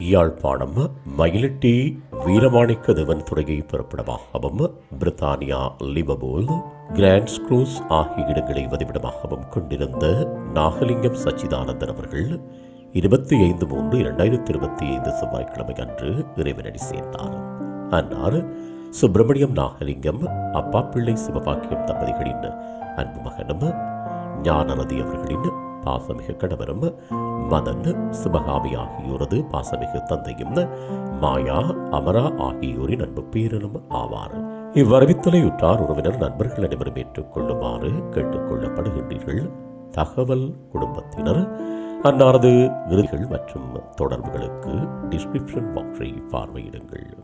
யாழ்ப்பாணம் மயிலட்டி வீரமாணிக்க தேவன் துறையை பிறப்பிடமாகவும் பிரித்தானியா லிவபோல் grand screws ஆகிய இடங்களை வதிவிடமாகவும் கொண்டிருந்த நாகலிங்கம் சச்சிதானந்தன் அவர்கள் இருபத்தி ஐந்து மூன்று இரண்டாயிரத்தி இருபத்தி ஐந்து செவ்வாய்க்கிழமை அன்று இறைவனடி சேர்ந்தார். அன்னார் சுப்பிரமணியம் நாகலிங்கம் அப்பா பிள்ளை சிவபாக்கியம் தம்பதிகளின் அன்பு மகனும் ஞானரதி அவர்களின் பாசமிக கணவரும் மதன் சிவகாமி ஆகியோரது பாசமிகு தந்தையும் மாயா அமரா ஆகியோரின் அன்பு பேரனும் ஆவார். இவ்வரவித்தலை உறவினர் நண்பர்கள் அனைவரும் ஏற்றுக்கொள்ளுமாறு கேட்டுக்கொள்ளப்படுகின்றீர்கள். தகவல் குடும்பத்தினர் அன்னாரது விருதுகள் மற்றும் தொடர்புகளுக்கு டிஸ்கிரிப்ஷன் பாக்ஸை பார்வையிடுங்கள்.